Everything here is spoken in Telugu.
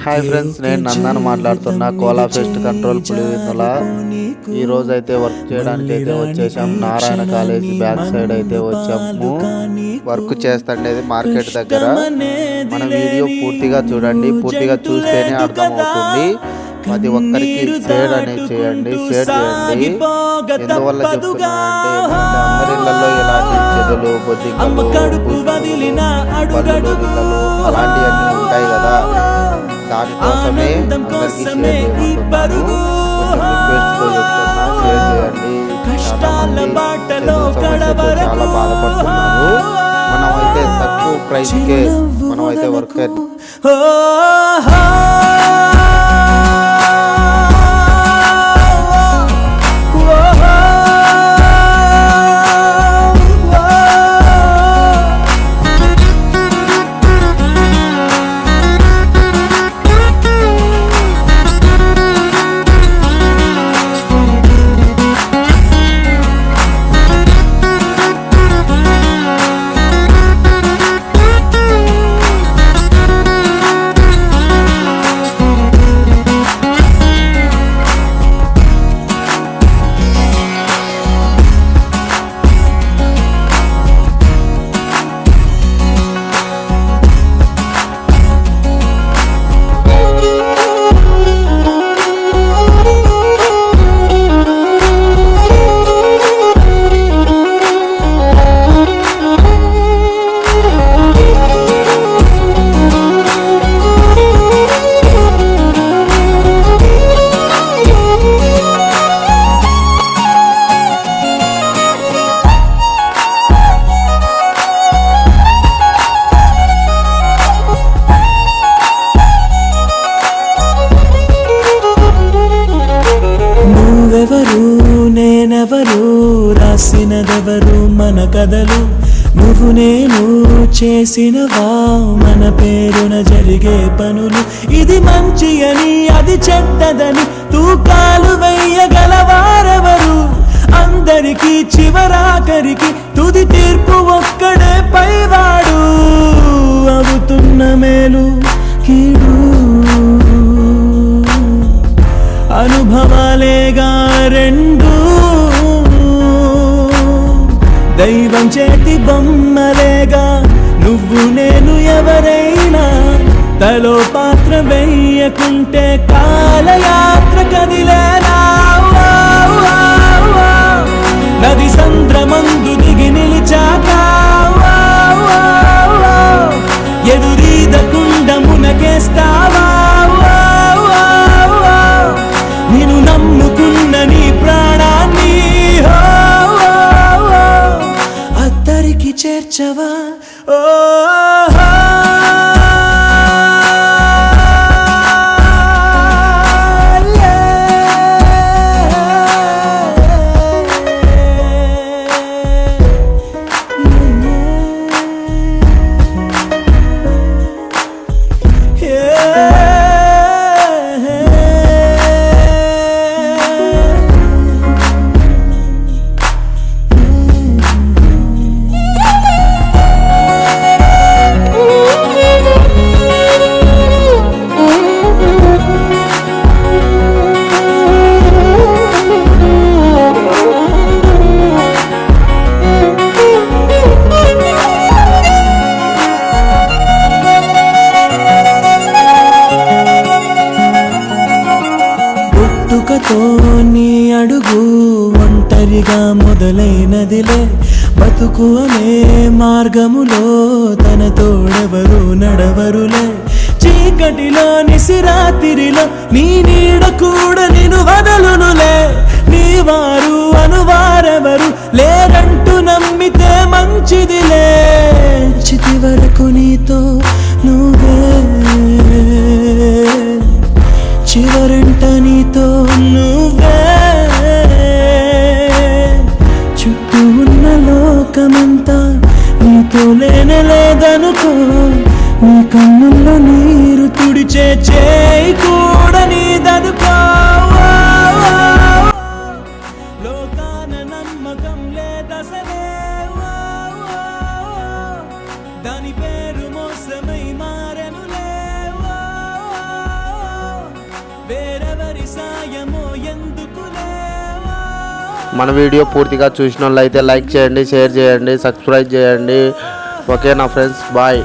హాయ్ ఫ్రెండ్స్ నేను నందన్ మాట్లాడుతున్నా కోలా ఫెస్ట్ కంట్రోల్ పులివిందుల. ఈ రోజు అయితే వర్క్ చేయడానికి అయితే వచ్చేసాం. నారాయణ కాలేజ్ బ్యాక్ సైడ్ అయితే వచ్చాము. వర్క్ చేస్తుండేది మార్కెట్ దగ్గర. మన వీడియో పూర్తిగా చూడండి. పూర్తిగా చూస్తేనే అర్థమవుతుంది. ప్రతి ఒక్కరికి షేర్ అనేది చేయండి షేర్ చేయండి. ఎందువల్ల చెప్తున్నా అంటే అందరి ఇళ్ళలో ఇలాంటి చెదులు బొద్దింకలు అలాంటివన్నీ ఉంటాయి కదా. చాలా సమస్యతో చాలా బాధపడుతున్నారు. మనం అయితే తక్కువ ప్రైస్ కే మనం అయితే వర్క్ రాసినదెవరు మన కథలు? నువ్వు నేను చేసినవా మన పేరున జరిగే పనులు? ఇది మంచి అని అది చెడ్డదని తూకాలు వెయ్యగలవారెవరు అందరికీ చివరాఖరికి తుది తీర్పు ఒక్కడే పైవాడు. అవుతున్న మేలు కీడు అనుభవాలేగా చేతి బొమ్మలేగా నువ్వు నేను ఎవరైనా తలో పాత్ర వెయ్యకుంటే కాలయాత్ర కదిలేలా నది సంద్రమందు దిగి నిలిచాక 家吧。నీ అడుగు ఒంటరిగా మొదలైనదిలే. బతుకు అనే మార్గములో తన తోడెవరు నడవరులే. చీకటిలో నిసిరాతిరిలో నీ నీడ కూడా నేను వదలునులే. నీ వారు అనువారెవరు లేరంటూ నమ్మితే నీరు చేయి కూడా నీదనుకో లోకాన నమ్మకం లేదసలే. దాని పేరు మోసమై మారెనులే వేరెవరి సాయమో ఎందుకు మన వీడియో పూర్తిగా చూసిన వాళ్ళు లైక్ చేయండి షేర్ చేయండి సబ్స్క్రైబ్ చేయండి. ఓకే నా ఫ్రెండ్స్ బాయ్.